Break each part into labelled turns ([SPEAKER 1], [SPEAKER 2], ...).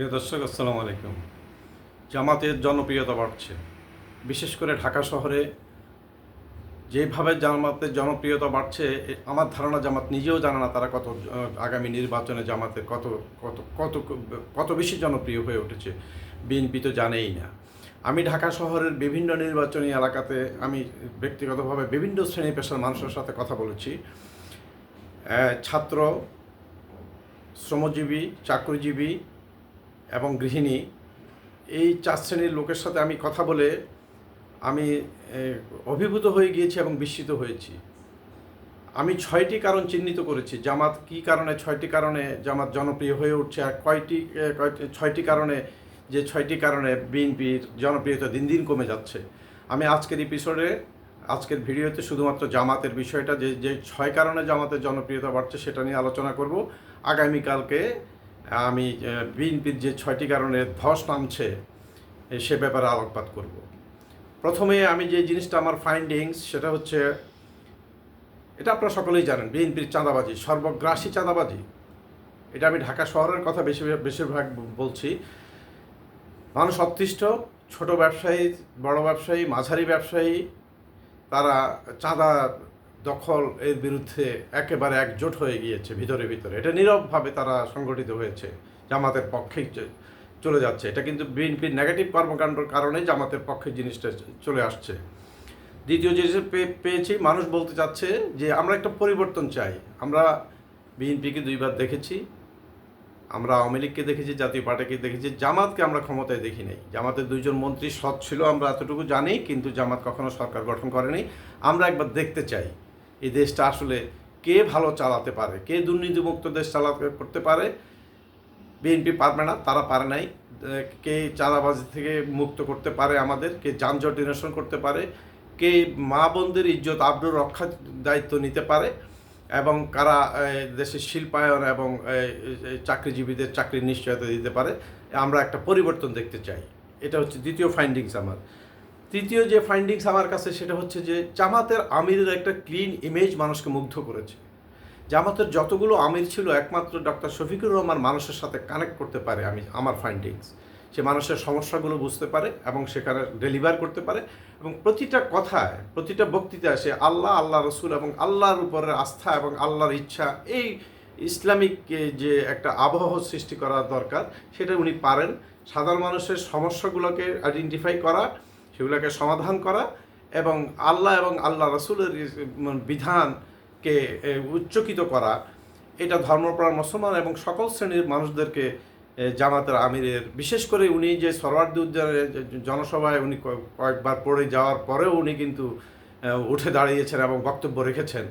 [SPEAKER 1] প্রিয় দর্শক, আসসালামু আলাইকুম। জামাতের জনপ্রিয়তা বাড়ছে। বিশেষ করে ঢাকা শহরে যেভাবে জামাতের জনপ্রিয়তা বাড়ছে আমার ধারণা জামাত নিজেও জানে না তারা কত আগামী নির্বাচনে জামাতের কত কত কত কত বেশি জনপ্রিয় হয়ে উঠেছে, বিএনপি তো জানেই না। আমি ঢাকা শহরের বিভিন্ন নির্বাচনী এলাকাতে আমি ব্যক্তিগতভাবে বিভিন্ন শ্রেণি পেশার মানুষের সাথে কথা বলেছি। ছাত্র, শ্রমজীবী, চাকরিজীবী এবং গৃহিণী, এই চার শ্রেণির লোকের সাথে আমি কথা বলে আমি অভিভূত হয়ে গিয়েছি এবং বিস্মিত হয়েছি। আমি ছয়টি কারণ চিহ্নিত করেছি। জামাত কি কারণে, ছয়টি কারণে জামাত জনপ্রিয় হয়ে উঠছে আর কয়টি ছয়টি কারণে, যে ছয়টি কারণে বিএনপির জনপ্রিয়তা দিন দিন কমে যাচ্ছে। আমি আজকের এপিসোডে আজকের ভিডিওতে শুধুমাত্র জামাতের বিষয়টা, যে যে ছয় কারণে জামাতের জনপ্রিয়তা বাড়ছে সেটা নিয়ে আলোচনা করব। আগামীকালকে আমি বিএনপির যে ছয়টি কারণে ধস নামছে সে ব্যাপারে আলোকপাত করব। প্রথমে আমি যে জিনিসটা আমার ফাইন্ডিংস সেটা হচ্ছে, এটা আপনারা সকলেই জানেন, বিএনপির চাঁদাবাজি, সর্বগ্রাসী চাঁদাবাজি। এটা আমি ঢাকা শহরের কথা বেশি, বেশিরভাগ বলছি। মানুষ অতিষ্ঠ, ছোট ব্যবসায়ী, বড় ব্যবসায়ী, মাঝারি ব্যবসায়ী, তারা চাঁদা দখল এর বিরুদ্ধে একেবারে একজোট হয়ে গিয়েছে ভিতরে ভিতরে। এটা নীরবভাবে তারা সংগঠিত হয়েছে, জামাতের পক্ষেই চলে যাচ্ছে। এটা কিন্তু বিএনপির নেগেটিভ কর্মকাণ্ডের কারণে জামাতের পক্ষে জিনিসটা চলে আসছে। দ্বিতীয় জিনিস পেয়েছি, মানুষ বলতে চাচ্ছে যে আমরা একটা পরিবর্তন চাই। আমরা বিএনপিকে দুইবার দেখেছি, আমরা আওয়ামী লীগকে দেখেছি, জাতীয় পার্টিকে দেখেছি, জামাতকে আমরা ক্ষমতায় দেখি নাই। জামাতের দুইজন মন্ত্রী সৎ ছিল, আমরা এতটুকু জানি, কিন্তু জামাত কখনো সরকার গঠন করেনি। আমরা একবার দেখতে চাই। এই দেশটা আসলে কে ভালো চালাতে পারে? কে দুর্নীতিমুক্ত দেশ চালাতে করতে পারে? বিএনপি পারবে না, তারা পারে নাই। কে চাঁদাবাজি থেকে মুক্ত করতে পারে আমাদের? কে যানজট নিরসন করতে পারে? কে মা বোনদের ইজ্জত আব্রু রক্ষার দায়িত্ব নিতে পারে? এবং কারা দেশের শিল্পায়ন এবং চাকরিজীবীদের চাকরির নিশ্চয়তা দিতে পারে? আমরা একটা পরিবর্তন দেখতে চাই। এটা হচ্ছে দ্বিতীয় ফাইন্ডিংস আমার। তৃতীয় যে ফাইন্ডিংস আমার কাছে, সেটা হচ্ছে যে জামাতের আমিরের একটা ক্লিন ইমেজ মানুষকে মুগ্ধ করেছে। জামাতের যতগুলো আমির ছিল, একমাত্র ডক্টর শফিকুর রহমান মানুষের সাথে কানেক্ট করতে পারে আমি, আমার ফাইন্ডিংস সে মানুষের সমস্যাগুলো বুঝতে পারে এবং সেখানে ডেলিভার করতে পারে এবং প্রতিটা কথায়, প্রতিটা বক্তৃতায় সে আল্লাহ আল্লাহ রসুল এবং আল্লাহর উপরে আস্থা এবং আল্লাহর ইচ্ছা, এই ইসলামিক যে একটা আবহাওয়া সৃষ্টি করা দরকার, সেটা উনি পারেন। সাধারণ মানুষের সমস্যাগুলোকে আইডেন্টিফাই করা সেগুলোকে সমাধান করা এবং আল্লাহ এবং আল্লাহ রসুলের বিধানকে উচ্চকিত করা, এটা ধর্মপ্রাণ মুসলমান এবং সকল শ্রেণির মানুষদেরকে জামাতের আমিরের, বিশেষ করে উনি যে সরওয়ার্দি উদ্যানের জনসভায় উনি কয়েক- কয়েকবার পড়ে যাওয়ার পরেও উনি কিন্তু উঠে দাঁড়িয়েছেন এবং বক্তব্য রেখেছেন।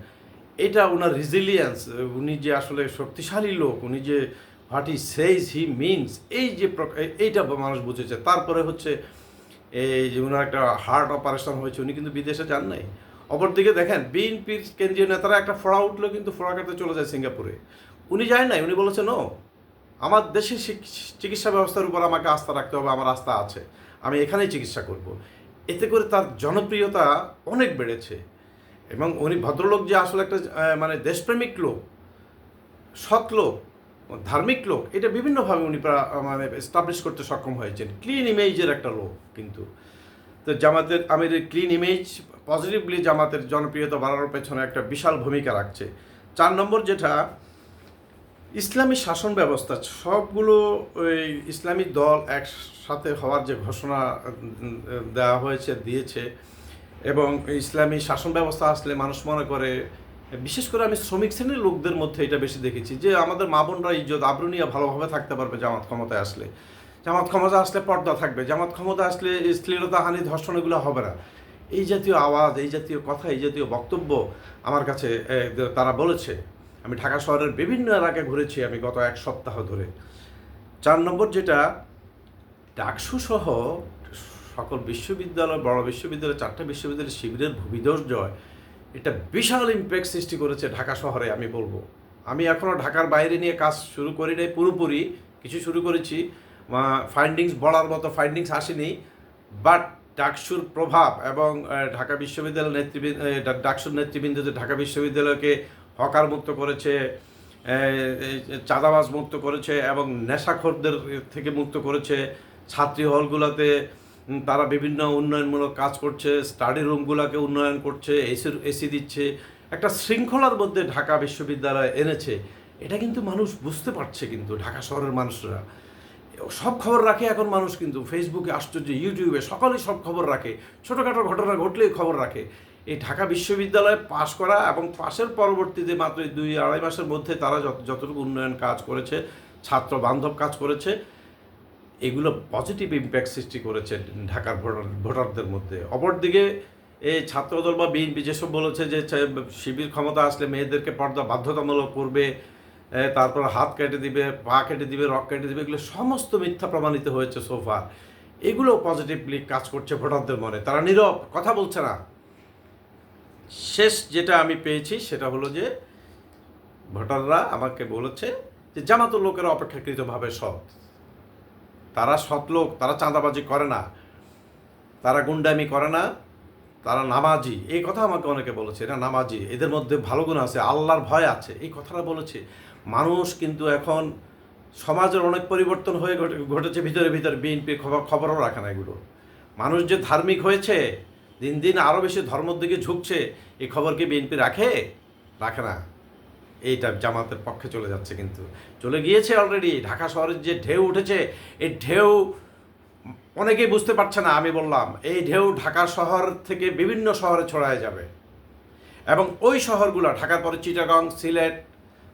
[SPEAKER 1] এটা ওনার রিজিলিয়েন্স উনি যে আসলে শক্তিশালী লোক, উনি যে হোয়াট ই সেইজ হি মিনস এই যে এইটা মানুষ বুঝেছে। তারপরে হচ্ছে এই যে ওনার একটা হার্ট অপারেশন হয়েছে, উনি কিন্তু বিদেশে যান নাই। অপরদিকে দেখেন বিএনপির কেন্দ্রীয় নেতারা একটা ফোড়া উঠল কিন্তু ফোড়া কাটতে চলে যায় সিঙ্গাপুরে। উনি যায় নাই, উনি বলেছেন নো আমার দেশের চিকিৎসা ব্যবস্থার উপর আমাকে আস্থা রাখতে হবে, আমার আস্থা আছে, আমি এখানেই চিকিৎসা করব। এতে করে তার জনপ্রিয়তা অনেক বেড়েছে এবং উনি ভদ্রলোক যে আসলে একটা মানে দেশপ্রেমিক লোক, সৎ লোক ধার্মিক লোক, এটা বিভিন্নভাবে উনি মানে এস্টাবলিশ করতে সক্ষম হয়েছেন। ক্লিন ইমেজের একটা লোক কিন্তু। তো জামাতের আমির ক্লিন ইমেজ পজিটিভলি জামাতের জনপ্রিয়তা বাড়ানোর পেছনে একটা বিশাল ভূমিকা রাখছে। চার নম্বর যেটা, ইসলামী শাসন ব্যবস্থা, সবগুলো ওই ইসলামী দল একসাথে হওয়ার যে ঘোষণা দেওয়া হয়েছে, দিয়েছে, এবং ইসলামী শাসন ব্যবস্থা আসলে মানুষ মনে করে বিশেষ করে আমি শ্রমিক শ্রেণির লোকদের মধ্যে এটা বেশি দেখেছি যে আমাদের মা বোনরা ইজ্জত আবরুনিয়া ভালোভাবে থাকতে পারবে জামাত ক্ষমতায় আসলে। জামাত ক্ষমতা আসলে পর্দা থাকবে। জামাত ক্ষমতা আসলে শ্লীলতা হানি, ধর্ষণ এগুলো হবে না। এই জাতীয় আওয়াজ, এই জাতীয় কথা, এই জাতীয় বক্তব্য আমার কাছে তারা বলেছে। আমি ঢাকা শহরের বিভিন্ন এলাকায় ঘুরেছি আমি গত এক সপ্তাহ ধরে। চার নম্বর যেটা, ডাকসু সহ সকল বিশ্ববিদ্যালয়, বড় বিশ্ববিদ্যালয়, চারটা বিশ্ববিদ্যালয়ের শিবিরের জয়। এটা বিশাল ইম্প্যাক্ট সৃষ্টি করেছে ঢাকা শহরে, আমি বলব। আমি এখনও ঢাকার বাইরে নিয়ে কাজ শুরু করি নাই, পুরোপুরি কিছু শুরু করেছি। ফাইন্ডিংস বলার মতো ফাইন্ডিংস আসেনি বাট ডাকসুর প্রভাব এবং ঢাকা বিশ্ববিদ্যালয় নেতৃবৃন্দ ডাকসুর নেতৃবৃন্দ যে ঢাকা বিশ্ববিদ্যালয়কে হকার মুক্ত করেছে চাঁদাবাজ মুক্ত করেছে এবং নেশাখোরদের থেকে মুক্ত করেছে, ছাত্রী হলগুলোতে তারা বিভিন্ন উন্নয়নমূলক কাজ করছে স্টাডি রুমগুলোকে উন্নয়ন করছে এসি এসি দিচ্ছে। একটা শৃঙ্খলার মধ্যে ঢাকা বিশ্ববিদ্যালয় এনেছে। এটা কিন্তু মানুষ বুঝতে পারছে কিন্তু, ঢাকা শহরের মানুষরা। সব খবর রাখে এখন মানুষ কিন্তু ফেসবুকে আশ্চর্য ইউটিউবে সকলেই সব খবর রাখে। ছোটোখাটো ঘটনা ঘটলেই খবর রাখে। এই ঢাকা বিশ্ববিদ্যালয়ে পাশ করা এবং পাশের পরবর্তীতে মাত্র দুই আড়াই মাসের মধ্যে তারা যত যতটুকু উন্নয়ন কাজ করেছে ছাত্র বান্ধব কাজ করেছে এগুলো পজিটিভ ইম্প্যাক্ট সৃষ্টি করেছে ঢাকার ভোটার, ভোটারদের মধ্যে। অপরদিকে এই ছাত্রদল বা বিএনপি যেসব বলেছে যে শিবির ক্ষমতা আসলে মেয়েদেরকে পর্দা বাধ্যতামূলক করবে তারপর হাত কেটে দিবে, পা কেটে দিবে, রক কেটে দিবে, এগুলো সমস্ত মিথ্যা প্রমাণিত হয়েছে সোফা এগুলো পজিটিভলি কাজ করছে ভোটারদের মনে। তারা নীরব, কথা বলছে না। শেষ যেটা আমি পেয়েছি সেটা হলো যে ভোটাররা আমাকে বলেছে যে জামাতুর লোকেরা অপেক্ষাকৃতভাবে সৎ। তারা সৎ লোক, তারা চাঁদাবাজি করে না। তারা গুন্ডামি করে না, তারা নামাজি। এই কথা আমাকে অনেকে বলেছে, এরা নামাজি। এদের মধ্যে ভালো গুণ আছে, আল্লাহর ভয় আছে। এই কথাটা বলেছে। মানুষ কিন্তু এখন সমাজের অনেক পরিবর্তন হয়ে ঘটেছে, ভিতরে ভিতরে বিএনপির খবর খবরও রাখে না এগুলো। মানুষ যে ধার্মিক হয়েছে, দিন দিন আরও বেশি ধর্মের দিকে ঝুঁকছে এই খবর কি বিএনপি রাখে? রাখে না। এইটা জামাতের পক্ষে চলে যাচ্ছে কিন্তু। চলে গিয়েছে অলরেডি ঢাকা শহরের যে ঢেউ উঠেছে, এই ঢেউ অনেকেই বুঝতে পারছে না, আমি বললাম, এই ঢেউ ঢাকা শহর থেকে বিভিন্ন শহরে ছড়ায় যাবে। এবং ওই শহরগুলো, ঢাকার পরে চিটাগং, সিলেট,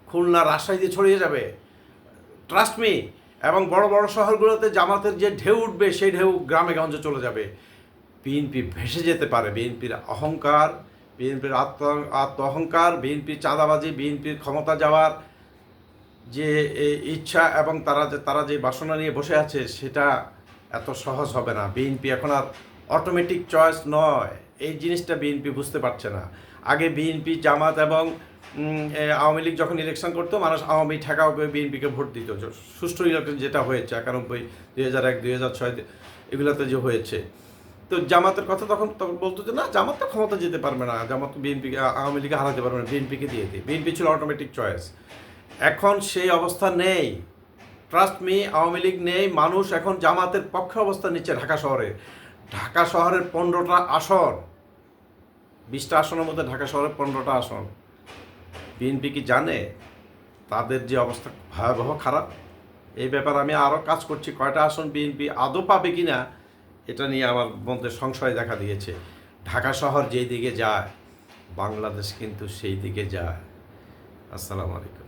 [SPEAKER 1] খুলনা, রাজশাহীতে ছড়িয়ে যাবে। ট্রাস্ট মি এবং বড় বড় শহরগুলোতে জামাতের যে ঢেউ উঠবে, সেই ঢেউ গ্রামে গঞ্জে চলে যাবে। বিএনপি ভেসে যেতে পারে, বিএনপির অহংকার বিএনপির আত্ম আত্ম অহংকার বিএনপির চাঁদাবাজি, বিএনপির ক্ষমতা যাওয়ার যে ইচ্ছা এবং তারা যে তারা যে বাসনা নিয়ে বসে আছে, সেটা এত সহজ হবে না। বিএনপি এখন আর অটোমেটিক চয়েস নয়। এই জিনিসটা বিএনপি বুঝতে পারছে না। আগে বিএনপি জামাত এবং আওয়ামী লীগ যখন ইলেকশন করতো, মানুষ আওয়ামী ঠেকাও করে বিএনপিকে ভোট দিত। সুষ্ঠু ইলেকশন যেটা হয়েছে, একানব্বই, দুই হাজার এক, দুই হাজার ছয়, এগুলোতে যে হয়েছে। তো জামাতের কথা তখন তখন বলতো যে, না, জামাত তো ক্ষমতা যেতে পারবে না। জামাত বিএনপি আওয়ামী লীগে হারাতে পারবে না বিএনপিকে দিয়ে দিই বিএনপি ছিল অটোমেটিক চয়েস এখন সেই অবস্থা নেই। ট্রাস্ট মি আওয়ামী লীগ নেই। মানুষ এখন জামাতের পক্ষে অবস্থান নিচ্ছে ঢাকা শহরে। ঢাকা শহরের পনেরোটা আসন। বিশটা আসনের মধ্যে ঢাকা শহরের পনেরোটা আসন। বিএনপি কি জানে? তাদের যে অবস্থা ভয়াবহ খারাপ। এই ব্যাপারে আমি আরও কাজ করছি। কয়টা আসন বিএনপি আদৌ পাবে কি না এটা নিয়ে আমার মধ্যে সংশয় দেখা দিয়েছে। ঢাকা শহর যেই দিকে যায়, বাংলাদেশ কিন্তু সেই দিকে যায়। আসসালামু আলাইকুম।